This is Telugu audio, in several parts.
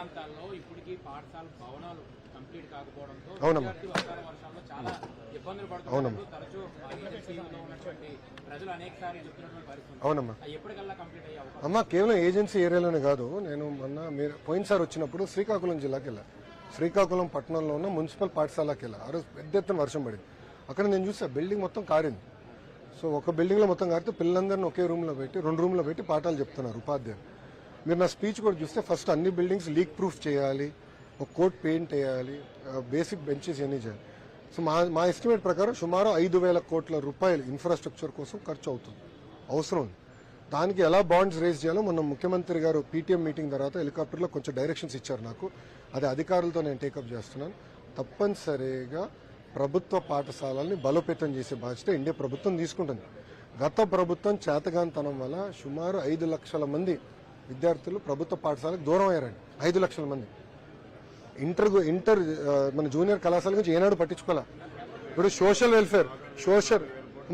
ప్రాంతాల్లో ఇప్పటికీ పాఠశాల భవనాలు కంప్లీట్ కాకపోవడంతో. విద్యార్థులు వర్షాల్లో చాలా ఇబ్బందులు అవునమ్మా. పడుతున్నారు తరచూ ఏజెన్సీలో ఉన్నటువంటి ప్రజలు అనేక సార్లు చెప్తున్నటువంటి పరిస్థితి ఎప్పటికల్లా కంప్లీట్ అయ్యే అవకాశం అమ్మ కేవలం ఏజెన్సీ ఏరియాలోనే కాదు నేను మొన్న మీరు పోయినసారి వచ్చినప్పుడు శ్రీకాకుళం జిల్లాకి వెళ్ళా. శ్రీకాకుళం పట్టణంలో ఉన్న మున్సిపల్ పాఠశాలకి వెళ్ళా. ఆ రోజు పెద్ద ఎత్తున వర్షం పడింది. అక్కడ నేను చూసా బిల్డింగ్ మొత్తం కారింది. సో ఒక బిల్డింగ్లో మొత్తం కారితే పిల్లలందరినీ ఒకే రూమ్లో పెట్టి రెండు రూమ్లో పెట్టి పాఠాలు చెప్తున్నారు ఉపాధ్యాయులు. మీరు నా స్పీచ్ కూడా చూస్తే ఫస్ట్ అన్ని బిల్డింగ్స్ లీక్ ప్రూఫ్ చేయాలి ఒక కోట్ పెయింట్ వేయాలి బేసిక్ బెంచెస్ ఇవన్నీ చేయాలి. సో మా మా ఎస్టిమేట్ ప్రకారం సుమారు ఐదు వేల కోట్ల రూపాయలు ఇన్ఫ్రాస్ట్రక్చర్ కోసం ఖర్చు అవుతుంది. అవసరం ఉంది. దానికి ఎలా బాండ్స్ రేస్ చేయాలో మొన్న ముఖ్యమంత్రి గారు పీటీఎం మీటింగ్ తర్వాత హెలికాప్టర్లో కొంచెం డైరెక్షన్స్ ఇచ్చారు నాకు. అది అధికారులతో నేను టేకప్ చేస్తున్నాను. తప్పనిసరిగా ప్రభుత్వ పాఠశాలల్ని బలోపేతం చేసే బాధ్యత ఇండియా ప్రభుత్వం తీసుకుంటుంది. గత ప్రభుత్వం చేతగాంతనం వల్ల సుమారు ఐదు లక్షల మంది విద్యార్థులు ప్రభుత్వ పాఠశాలకు దూరం అయ్యారండి. ఐదు లక్షల మంది. ఇంటర్ ఇంటర్ మన జూనియర్ కళాశాల గురించి ఏనాడు పట్టించుకోలే ఇప్పుడు సోషల్ వెల్ఫేర్ సోషల్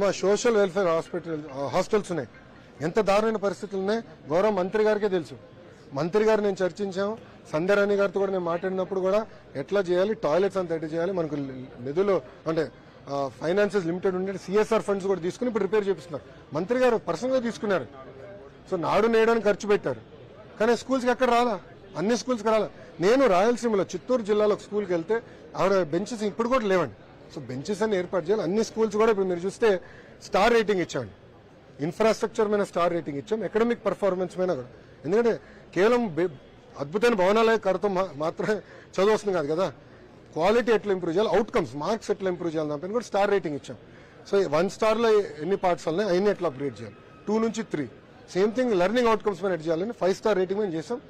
మా సోషల్ వెల్ఫేర్ హాస్పిటల్ హాస్టల్స్ ఉన్నాయి. ఎంత దారుణమైన పరిస్థితులు ఉన్నాయి? గౌరవ మంత్రి గారికే తెలుసు. మంత్రి గారు నేను చర్చించాము సంధ్యారాణి గారితో కూడా నేను మాట్లాడినప్పుడు కూడా ఎట్లా చేయాలి? టాయిలెట్స్ అంత ఎట్లా చేయాలి? మనకు నిధులు అంటే ఫైనాన్సెస్ లిమిటెడ్ ఉండే సిఎస్ఆర్ ఫండ్స్ కూడా తీసుకుని ఇప్పుడు రిపేర్ చేపిస్తున్నారు. మంత్రి గారు పర్సనల్గా తీసుకున్నారు. సో నాడు నేయడానికి ఖర్చు పెట్టారు. కానీ స్కూల్స్కి ఎక్కడ రాలా? అన్ని స్కూల్స్కి రాలా. నేను రాయలసీమలో చిత్తూరు జిల్లాలో ఒక స్కూల్కి వెళ్తే ఆవిడ బెంచెస్ ఇప్పుడు కూడా లేవండి. సో బెంచెస్ అన్ని ఏర్పాటు చేయాలి. అన్ని స్కూల్స్ కూడా ఇప్పుడు మీరు చూస్తే స్టార్ రేటింగ్ ఇచ్చామండి. ఇన్ఫ్రాస్ట్రక్చర్ మీద స్టార్ రేటింగ్ ఇచ్చాం. ఎకడమిక్ పర్ఫార్మెన్స్ మీద కూడా. ఎందుకంటే కేవలం అద్భుతమైన భవనాలే కడతాం మాత్రమే చదవస్తుంది కాదు కదా. క్వాలిటీ ఎట్లా ఇంప్రూవ్ చేయాలి? అవుట్కమ్స్ మార్క్స్ ఎట్లా ఇంప్రూవ్ చేయాలి దానిపైన కూడా స్టార్ రేటింగ్ ఇచ్చాం. సో వన్ స్టార్లో ఎన్ని పార్ట్స్ ఉన్నాయి? అయినా ఎట్లా అప్గ్రేడ్ చేయాలి? టూ నుంచి three. Same thing learning outcomes మీద ఎట్ చేయాలని ఫైవ్ స్టార్ రేటింగ్ మేము చేసాం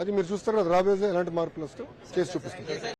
అది మీరు చూస్తారు కదా రాబోయే ఎలాంటి మార్పులు వస్తే చేసి చూపిస్తాం.